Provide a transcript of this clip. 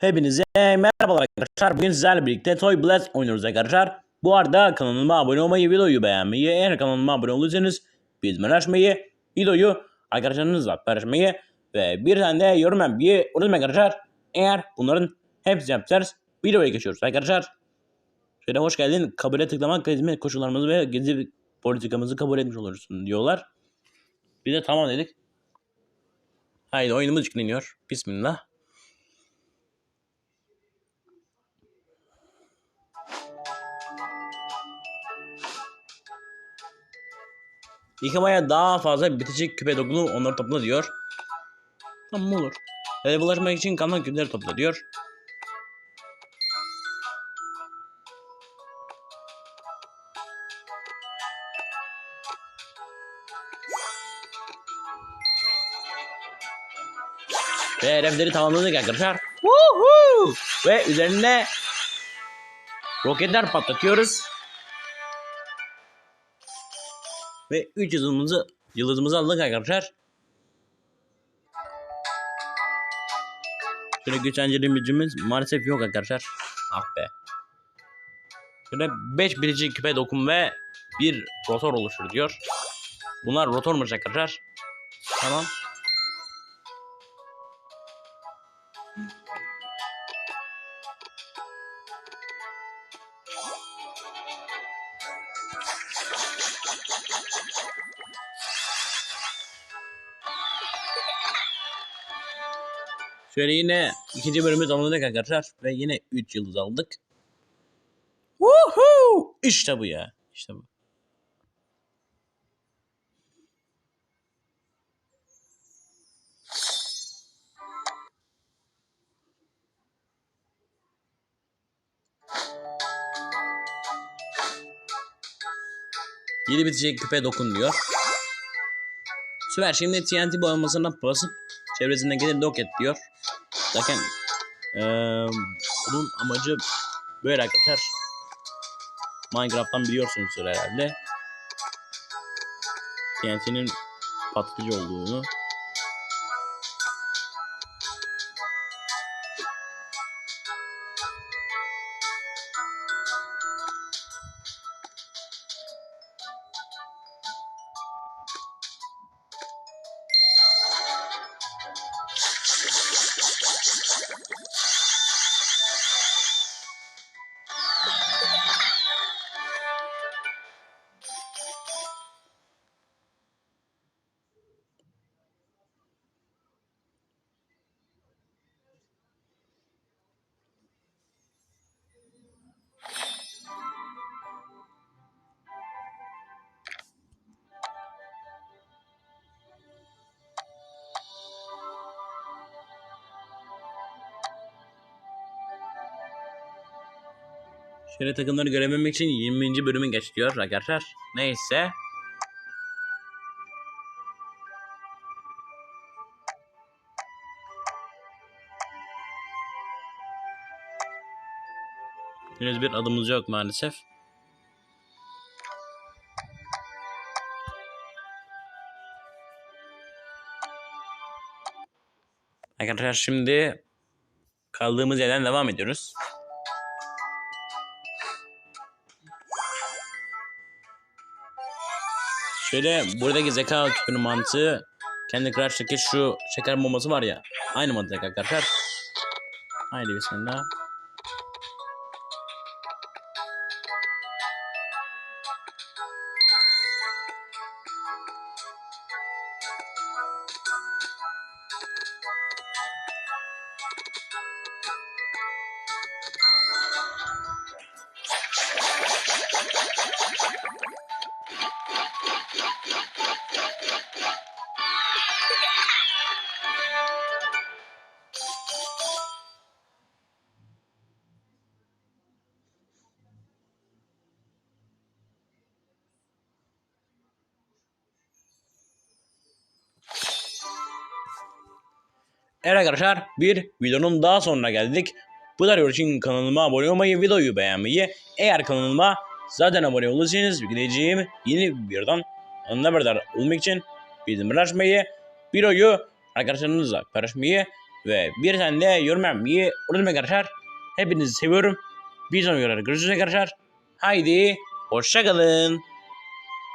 Hepinize merhabalar arkadaşlar. Bugün sizlerle birlikte Toy Blast oynuyoruz arkadaşlar. Bu arada kanalıma abone olmayı, videoyu beğenmeyi, eğer kanalıma abone olursanız bildirim açmayı, videoyu arkadaşlarınızla paylaşmayı ve bir tane de yorum yapmayı unutmayın arkadaşlar. Eğer bunların hepsini yapacağız, videoya geçiyoruz arkadaşlar. Şöyle hoş geldin. Kabule tıklamak hizmet koşullarımızı ve gezi politikamızı kabul etmiş olursun diyorlar. Biz de tamam dedik. Haydi oyunumuz yükleniyor. Bismillah. Yıkamaya daha fazla bitecek küpe dokunu onları topla diyor. Tamam olur. Eve bulaşmak için kalan küpeleri topla diyor. Ve hedefleri tamamladık arkadaşlar. Woohoo! Ve üzerine roketler patlatıyoruz. Ve 3 yıldızımızı yıldızımızı aldık arkadaşlar. Şöyle güçlendiricimiz maalesef yok arkadaşlar. Ah be. Şöyle 5 birinci küpe dokun ve bir rotor oluşur diyor. Bunlar rotormuş arkadaşlar. Tamam. Şöyle yine ikinci bölümü tamamladık arkadaşlar. Ve yine 3 yıldız aldık. Woohoo! İşte bu ya. İşte bu. Yedi bitecek küpe dokun diyor. Süper şimdi TNT boyamasına basıp çevresinden gelir yok et diyor. Zaten eee, bunun amacı böyle arkadaşlar. Minecraft'tan biliyorsunuz herhalde. TNT'nin patlıcı olduğunu. Şöyle takımları görememek için 20. bölümü geç diyor arkadaşlar. Neyse. Henüz bir adımız yok maalesef. Arkadaşlar şimdi kaldığımız yerden devam ediyoruz. Şöyle buradaki zeka küpünün mantığı kendi Crush'taki şu şeker bombası var ya. Aynı mantık arkadaşlar. Haydi bismillah. Evet arkadaşlar bir videonun daha sonuna geldik. Bu da için kanalıma abone olmayı, videoyu beğenmeyi, eğer kanalıma zaten abone olursanız yükleyeceğim yeni videodan haberdar olmak için bildirimleri açmayı, videoyu arkadaşlarınızla paylaşmayı Ve bir tane de yorum yapmayı unutmayın arkadaşlar. Hepinizi seviyorum. Bir sonraki videoda görüşürüz arkadaşlar. Haydi hoşçakalın.